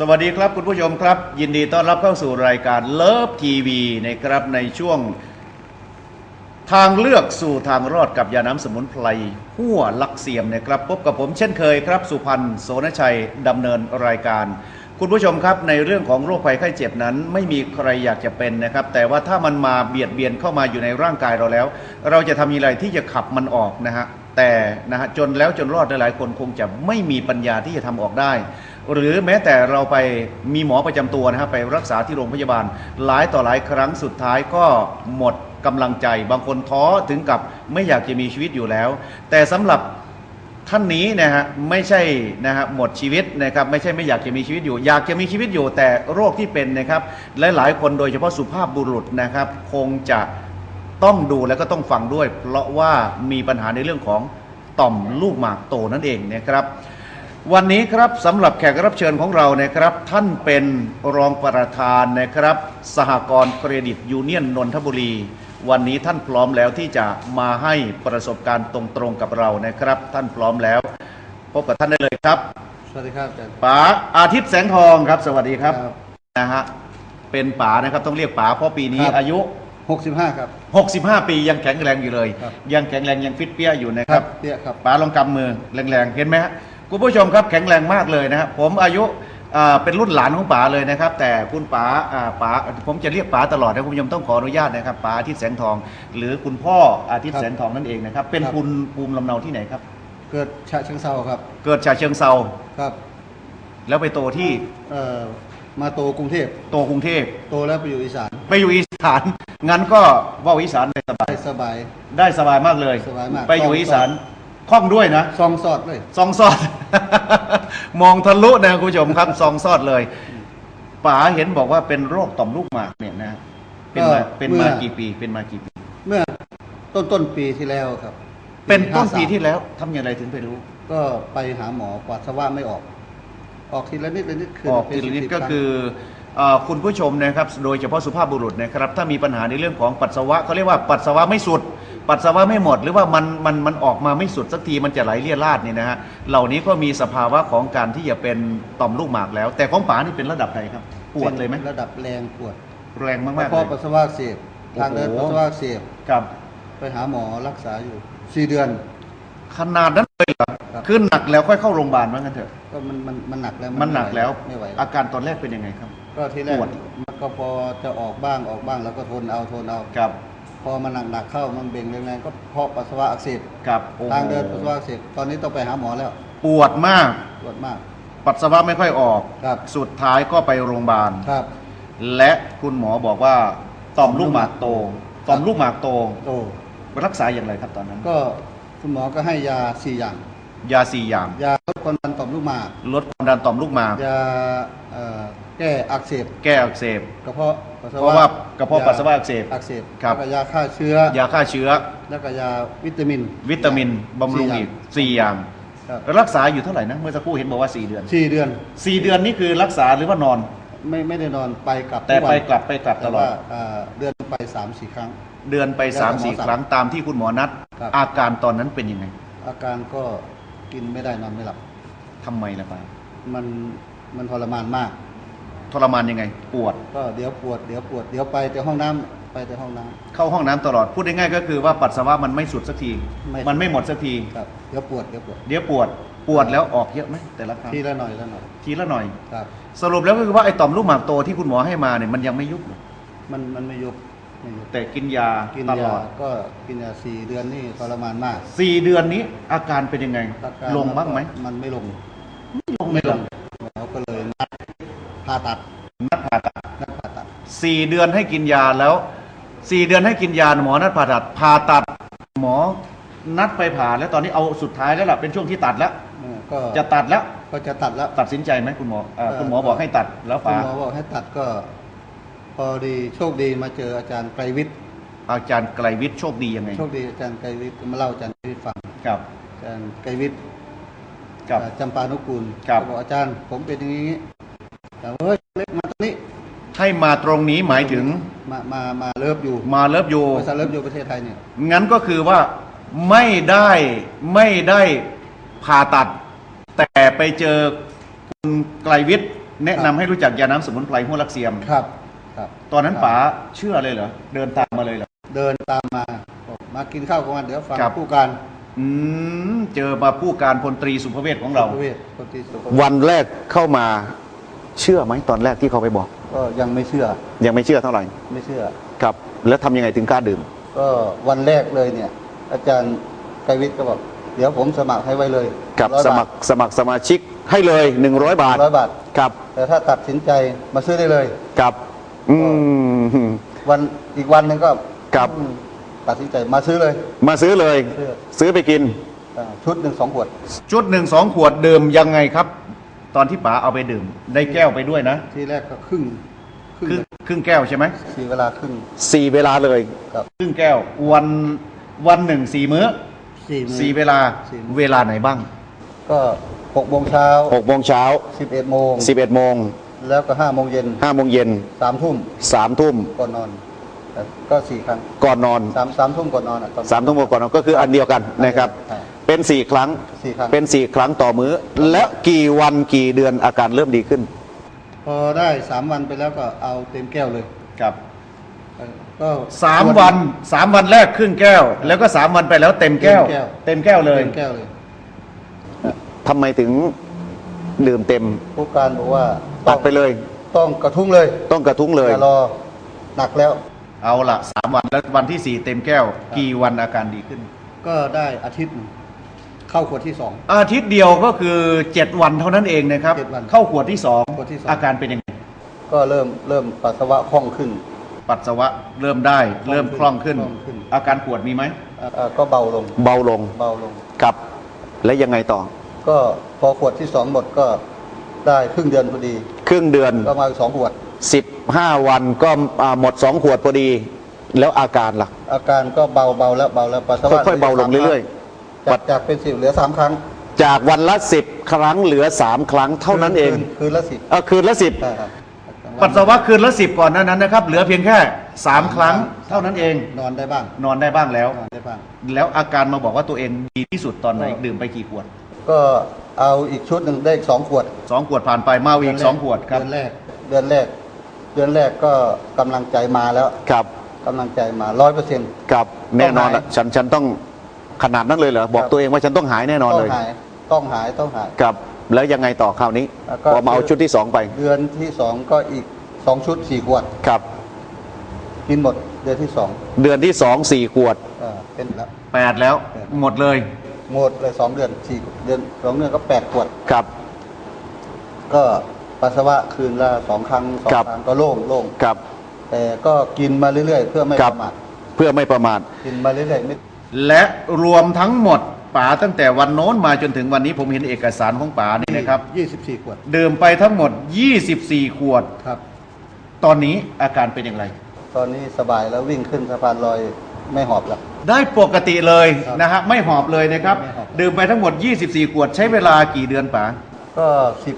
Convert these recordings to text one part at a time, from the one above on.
สวัสดีครับคุณผู้ชมครับ ยินดีต้อนรับเข้าสู่รายการเลิฟทีวีนะครับในช่วง ทางเลือกสู่ทางรอดกับยาน้ำสมุนไพรหัวลักเสียมนะครับพบกับผมเช่นเคยครับ สุพันธ์โสนชัยดำเนินรายการ คุณผู้ชมครับในเรื่องของโรคภัยไข้เจ็บนั้น ไม่มีใครอยากจะเป็นนะครับ แต่ว่าถ้ามันมาเบียดเบียนเข้ามาอยู่ในร่างกายเราแล้ว เราจะทำอย่างไรที่จะขับมันออกนะฮะแต่นะฮะจนแล้วจนรอดหลายๆคนคงจะไม่มีปัญญาที่จะทำออกได้ หรือแม้แต่เราไปมีหมอประจำตัวนะฮะไปรักษาที่โรงพยาบาล หลายต่อหลายครั้งสุดท้ายก็หมดกำลังใจ บางคนท้อถึงกับไม่อยากจะมีชีวิตอยู่แล้ว แต่สำหรับท่านนี้นะฮะไม่ใช่นะฮะหมดชีวิตนะครับไม่ใช่ไม่อยากจะมีชีวิตอยู่ อยากจะมีชีวิตอยู่แต่โรคที่เป็นนะครับและหลายคนโดยเฉพาะสุภาพบุรุษนะครับ คงจะต้องดูและก็ต้องฟังด้วย เพราะว่ามีปัญหาในเรื่องของต่อมลูกหมากโตนั่นเองนะครับ วันนี้ครับสำหรับแขกรับเชิญของเรานะครับ ท่านเป็นรองประธานนะครับ สหกรณ์เครดิตยูเนียนนนทบุรี วันนี้ท่านพร้อมแล้วที่จะมาให้ประสบการณ์ตรงๆกับเรานะครับ ท่านพร้อมแล้ว พบกับท่านได้เลยครับสวัสดีครับอาจารย์ป๋าอาทิตย์แสงทองครับ สวัสดีครับครับ นะฮะเป็นป๋านะครับต้องเรียกป๋าเพราะปีนี้ครับ อายุ หกสิบห้าครับ 65 ปียังแข็งแรงอยู่เลย ครับ ยังแข็งแรงยังฟิตเปี้ยอยู่นะครับ เตี้ยครับป๋าลองกำมือแรงๆเห็นไหมฮะ คุณผู้ชมครับแข็งแรงมากเลยนะครับผมอายุอ่าเป็นรุ่นหลานของป๋าเลยนะครับ แต่คุณป๋าอ่าป๋าผมจะเรียกป๋าตลอดนะคุณผู้ชมต้องขออนุญาตนะครับป๋าอาทิตย์แสงทอง หรือคุณพ่ออาทิตย์ครับแสงทองนั่นเองนะครับ เป็นครับคุณภูมิลำเนาที่ไหนครับ เกิดฉะเชิงเซาครับ เกิดฉะเชิงเซาครับ แล้วไปโตที่เอ่อมาโตกรุงเทพโตกรุงเทพโตแล้วไปอยู่อีสานไปอยู่อีสานงั้นก็เว่าอีสานได้สบายได้สบาย ได้สบายมากเลยสบายมากไปอยู่อีสาน คล่องด้วยนะซองสอดเลยซองซอด มองทะลุนะคุณผู้ชมครับซองซอดเลยป๋าเห็นบอกว่าเป็นโรคต่อมลูกหมากเนี่ยนะเป็นมาเป็นมากี่ปี เป็นมากี่ปี เมื่อต้นต้นปีที่แล้วครับ เป็นต้นปี53ที่แล้วทำอย่างไรถึงไปรู้ ก็ไปหาหมอปัสสาวะไม่ออก ออกทีละนิดละนิดคืออกทีละนิดเป็ก็สิบๆคือเอ่อคุณผู้ชมนะครับ โดยเฉพาะสุภาพบุรุษนะครับ ถ้ามีปัญหาในเรื่องของปัสสาวะเขาเรียกว่าปัสสาวะไม่สุด ปัสสาวะไม่หมด หรือว่ามันมันมันออกมาไม่สุดสักทีมันจะไหลเลี่ยราดเนี่ยนะฮะเหล่านี้ก็มีสภาวะของการที่จะเป็นต่อมลูกหมากแล้ว แต่ของป๋านี่เป็นระดับใดครับ ปวดเลยไหมป็นระดับแรงปวดแรงกมาระกๆเลเพาะยปัสสาวะอักเสพทางเดินโอ้ปัสโหสาวะอักเสพครับ ไปหาหมอรักษาอยู่สี่เดือน ขนาดนั้นเลยเหรอครับคือหนักแล้วค่อยเข้าโรงพยาบาลว่างั้นเถอะก็มันมันมันหนักแล้วมันหนักแล้วไม่ไหวแล้วอาการตอนแรกเป็นยังไงครับ ก็ทีแรกปวดมันก็พอจะออกบ้างออกบ้างแล้วก็ทนเอาทนเอาครับ พอมันหนักๆเข้ามันเบ่งแรงๆก็เพาะปัสสาวะอักเสบครับโอ้โหทางเดินปัสสาวะอักเสบตอนนี้ต้องไปหาหมอแล้วปวดมาก ปวดมาก ปัสสาวะไม่ค่อยออก ครับ สุดท้ายก็ไปโรงพยาบาล ครับ และคุณหมอบอกว่าต่อมลูกหมากโตต่อมลูกหมากโตโตรักษาอย่างไรครับตอนนั้น ก็คุณหมอก็ให้ยาสี่อย่าง ยาสี่อย่าง ยาลดความดันต่อมลูกหมากลดความดันต่อมลูกหมาก ยาเอ่อแก้อักเสบแก้อักเสบ กระเพาะปัสสาวะเพราะว่ากระเพาะปัสสาวะอักเสบอักเสบครับ แล้วก็ยาฆ่าเชื้อ ยาฆ่าเชื้อ แล้วก็ยาวิตามินวิตามินบำรุงอีกสี่อย่าง ครับรักษาอยู่เท่าไหร่นะ เมื่อสักครู่เห็นบอกว่าสี่เดือนสี่เดือนสี่เดือนนี่คือรักษาหรือว่านอน ไม่ไม่ได้นอนไปกลับแต่ทุวันไปกลับไปกลับตลอด แว่าเอ่อเดือนไปสามสี่ครั้ง เดือนไปแล้วสามแต่หมอสี่สั่งครั้งตามที่คุณหมอนัด ครับ อาการตอนนั้นเป็นยังไง อาการก็ กินไม่ได้นอนไม่หลับ ทำไมล่ะป้ามันมันทรมานมาก ทรมานยังไง ปวด ก็เดี๋ยวปวดเดี๋ยวปวดเดี๋ยวไปแต่ห้องน้ำไปแต่ห้องน้ำเข้าห้องน้ำตลอด พูดง่ายๆก็คือว่าปัสสาวะมันไม่สุดสักที ไม่มันไม่หมดสักทีครับเดี๋ยวปวดเดี๋ยวปวดเดี๋ยวปวด ปวดแล้วออกเยอะไหมแต่ละครั้งทีละหน่อยละหน่อยทีละหน่อย ครับ สรุปแล้วก็คือว่าไอ้ต่อมลูกหมากโตที่คุณหมอให้มาเนี่ยมันยังไม่ยุบหรอกมันมันไม่ยุบ ไม่ยุบแต่กินยากินตลยาอดก็กินยาสี่เดือนนี่ทรมานมากสี่เดือนนี้อาการเป็นยังไง อาการลงบ้างไหมมันไม่ลงลงไม่ลงแล้วก็เลยนัดผ่าตัดนัดผ่าตัดนัดผ่าตัดสี่เดือนให้กินยาแล้วสี่เดือนให้กินยาหมอนัดผ่าตัดผ่าตัดหมอนัดไปผ่าแล้วตอนนี้เอาสุดท้ายแล้วล่ะเป็นช่วงที่ตัดแล้ว เออก็จะตัดแล้วก็จะตัดแล้ว ตัดสินใจไหมคุณหมอเอ่อเอ่อ คุณหมอบอกให้ตัดแล้วคุณป๋าหมอบอกให้ตัดก็ พอดีโชคดีมาเจออาจารย์ไกรวิทย์อาจารย์ไกลวิทย์โชคดียังไงโชคดีอาจารย์ไกรวิทย์มาเล่าอาจารย์ไกรวิทย์ฟังกับอาจารย์ไกรวิทย์กับอ่าจำปานุกูลครับบอกอาจารย์ผมเป็นอย่างนี้แต่ว่าเฮ้ยเล็กมาตรงนี้ ให้มาตรงนี้หมายถึงมามามาเลิฟอยู่มาเลิฟยูบริษัทเลิฟอยู่ประเทศไทยเนี่ยงั้นก็คือว่าไม่ได้ไม่ได้ผ่าตัด แต่ไปเจอคุณไกลวิทย์แนะนำให้รู้จักยาน้ำสมุนไพรหัวลักเสียมครับ ครับ ตอนนั้นครับป๋าเชื่อเลยเหรอเดินตามมาเลยเหรอเดินตามมาบอกมากินข้าวกับมันเดี๋ยวฟังครับ ผู้การอืมเจอมาผู้การพลตรีสุภเวศของเราสุภเวศคนที่สุภเวศวันแรกเข้ามาเชื่อไหมตอนแรกที่เขาไปบอก ก็ยังไม่เชื่อยังไม่เชื่อเท่าไหร่ไม่เชื่อ ครับ แล้วทำยังไงถึงกล้าดื่ม ก็วันแรกเลยเนี่ย อาจารย์ไกรวิทย์ก็บอก เดี๋ยวผมสมัครให้ไว้เลยกับ100สมัครสมัครสมาชิกให้เลย 100 บาทร้อยบาท ครับแต่ถ้าตัดสินใจมาซื้อได้เลย กับ อืม วันอีกวันหนึ่งก็ครับอืมตัดสินใจมาซื้อเลย มาซื้อเลย ซื้อ ซื้อไปกิน อ่าชุดหนึ่งสองขวดชุดหนึ่งสองขวดดื่มยังไงครับ ตอนที่ป๋าเอาไปดื่ม ได้แก้วไปด้วยนะที่แรกก็ครึ่งครึ่งครึ่งครึ่งแก้วใช่ไหมสี่เวลาครึ่ง4เวลาเลย กับ ครึ่งแก้ววันวันหนึ่งสี่มื้อสี่มื้อ สี่เวลาสี่มื้อ เวลาไหนบ้าง ก็หกโมงเช้า6โมงเช้าสิบเอ็ดโมง11โมง แล้วก็ห้าโมงเย็น5โมงเย็นสามทุ่ม3ทุ่มก่อนนอนแต่ก็สี่ครั้งก่อนนอนสามสามทุ่มก่อนนอนอะตอน3ทุ่มก่อนนอนก็คืออันเดียวกันนะครับใช่เป็น4ครั้งสี่ครั้งเป็น4ครั้งต่อมื้อ และกี่วันกี่เดือนอาการเริ่มดีขึ้น พอได้สามวันไปแล้วก็เอาเต็มแก้วเลยครับเออก็สามวันสามวันแรกครึ่งแก้ว แล้วก็สามวันไปแล้วเต็มแก้ว เต็มแก้วเลยเต็มแก้วเลยทำไมถึง ดื่มเต็มผู้การบอกว่าตัดไปเลย ต้องกระทุ้งเลย ต้องกระทุ้งเลยอย่ารอหนักแล้ว เอาละสามวันแล้ววันที่สี่เต็มแก้ว กี่วันอาการดีขึ้น ก็ได้อาทิตย์หนึ่งเข้าขวดที่สองอาทิตย์เดียวก็คือเจ็ดวันเท่านั้นเองนะครับ เจ็ดวันเข้าขวดที่สองขวดที่สอง อาการเป็นยังไง ก็เริ่มเริ่มปัสสาวะคล่องขึ้น ปัสสาวะเริ่มได้เริ่มคล่องขึ้น คล่องขึ้น อาการปวดมีไหม อ่าอ่าก็เบาลงเบาลงเบาลง ครับ และยังไงต่อ ก็พอขวดที่สองหมดก็ได้ครึ่งเดือนพอดี ครึ่งเดือนก็มาอีกสองขวด 15 วันก็อ่าหมด 2 ขวดพอดี แล้วอาการล่ะ อาการก็เบาเบาแล้วเบาแล้วปัสสาวะค่อยๆเบาลงเรื่อยๆ จากจากเป็นสิบเหลือสามครั้ง จากวันละ 10 ครั้งเหลือ 3 ครั้งเท่านั้นเอง คืคืนละสิบเออคืนละ ใช่ครับปัสสาวะคืนละสิบก่อนหนานั้นนะครับ เหลือเพียงแค่สามครั้ง เท่านั้นเองนอนได้บ้างนอนได้บ้างแล้ว นอนได้บ้าง แล้วอาการมาบอกว่าตัวเองดีที่สุดตอนไหนก็ดื่มไปกี่ขวด ก็เอาอีกชุดหนึ่งได้อีกสองขวด สองขวดผ่านไปมาอีกสองขวดครับเดือนแรก เดือนแรก เดือนแรกก็กำลังใจมาแล้วครับกำลังใจมาร้อยเปอร์เซ็นต์ ครับแน่นอนละต้องหาย ฉันฉันต้องขนาดนั้นเลยเหรอบอกครับตัวเองว่าฉันต้องหายแน่นอนต้อเลงยหายต้องหายต้องหาย ครับแล้วยังไงต่อคราวนี้แล้วก็ พอมาเอาชุดที่2ไปเดือนที่สองก็อีกสองชุดสี่ขวด ครับ กินหมดเดือนที่สองเดือนที่2 4ขวดเอ่อเป็นแล้ว แปดแล้วแปดหมดเลย หมดเลยสองเดือนสี่เดือนสองเดือนก็แปดขวด ครับ ก็ปัสสาวะคืนละสองครั้งสองครับ ครั้งก็โล่งโล่งครับ แต่ก็กินมาเรื่อยๆ เพื่อไม่ครัประมาทเพื่อไม่ประมาท กินมาเรื่อยๆไม่ และรวมทั้งหมดป๋าตั้งแต่วันโน้นมาจนถึงวันนี้ผมเห็นเอกสารของป๋านี่นะครับยี่สิบสี่ขวดดื่มไปทั้งหมด 24 ขวด ครับ ตอนนี้อาการเป็นอย่างไร ตอนนี้สบายแล้ววิ่งขึ้นสะพานลอย ไม่หอบแล้ว ได้ปกติเลยครับนะฮะไม่หอบเลยนะครับ ไม่หอบ ดื่มไปทั้งหมด 24 ขวดใช้เวลากี่เดือนป๋าก็สิบ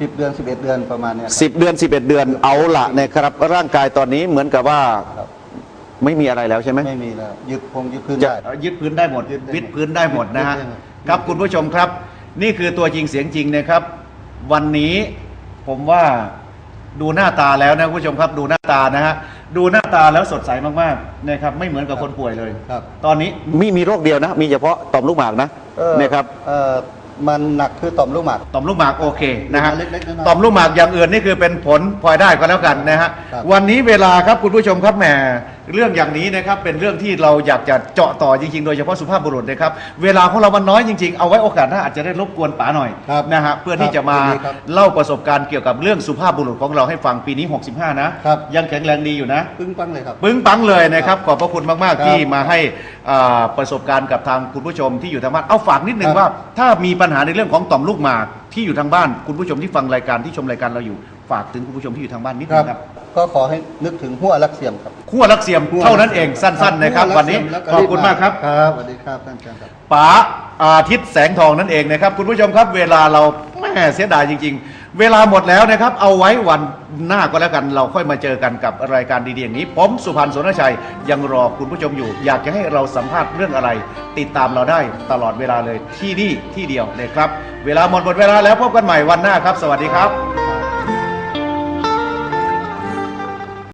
สิบเดือนสิบเอ็ดเดือนประมาณเนี้ยครับ10เดือน11เดือนเอาละนะครับ ร่างกายตอนนี้เหมือนกับว่าครับ ไม่มีอะไรแล้วใช่ไหม ไม่มีแล้วยึดคงยึดขึ้นจะ ได้ เอ่อยึดพื้นได้หมดยึดได้หมดวิดพื้นได้หมดนะฮะยึดได้หมด ครับคุณผู้ชมครับ นี่คือตัวจริงเสียงจริงนะครับ วันนี้ผมว่า ดูหน้าตาแล้วนะคุณผู้ชมครับดูหน้าตานะฮะดูหน้าตาแล้วสดใสมากๆนะครับไม่เหมือนกับคนป่วยเลยครับ ตอนนี้มีมีโรคเดียวนะ มีเฉพาะต่อมลูกหมากนะเออนะครับ เออมันหนักคือต่อมลูกหมาก ต่อมลูกหมากโอเคนะฮะเล็กๆน้อยๆต่อมลูกหมากอย่างอื่นนี่คือเป็นผลพลอยได้ก็แล้วกันนะฮะครับ วันนี้เวลาครับคุณผู้ชมครับแหม เรื่องอย่างนี้นะครับเป็นเรื่องที่เราอยากจะเจาะต่อจริงๆ โดยเฉพาะสุภาพบุรุษนะครับเวลาของเรามันน้อยจริงๆ เอาไว้โอกาสหน้าอาจจะได้รบกวนป๋าหน่อยครับนะฮะเพื่อที่ครับจะมายินดีครับเล่าประสบการณ์เกี่ยวกับเรื่องสุภาพบุรุษของเราให้ฟังปีนี้ 65 นะครับ ยังแข็งแรงดีอยู่นะ ปึ้งปังเลยครับ ปึ้งปังเลยนะครับ ขอบพระคุณมากครัๆบที่มาให้อ่าประสบการณ์กับทางคุณผู้ชมที่อยู่ทางบ้านเอาฝากนิดนึงครับว่า ถ้ามีปัญหาในเรื่องของต่อมลูกหมากที่อยู่ทางบ้าน คุณผู้ชมที่ฟังรายการที่ชมรายการเราอยู่ ฝากถึงคุณผู้ชมที่อยู่ทางบ้านนิดคนึรับงครับ ก็ขอให้นึกถึงหัวลักเสียมครับ ขั้วรักเสียมเท่านั้นเองสั้น ๆ นะครับ วันนี้ขอบคุณมากครับ ครับสวัสดีครับท่านอาจารย์ครับ ป๋าอาทิตย์แสงทองนั่นเองนะครับ คุณผู้ชมครับเวลาเราแม่เสียดายจริง ๆ เวลาหมดแล้วนะครับ เอาไว้วันหน้าก็แล้วกันเราค่อยมาเจอกันกับรายการดีๆอย่างนี้ผมสุพันธ์สนชัยยังรอคุณผู้ชมอยู่ อยากจะให้เราสัมภาษณ์เรื่องอะไร ติดตามเราได้ตลอดเวลาเลยที่นี่ที่เดียวเลยครับ เวลาหมดหมดเวลาแล้วพบกันใหม่วันหน้าครับ สวัสดีครับ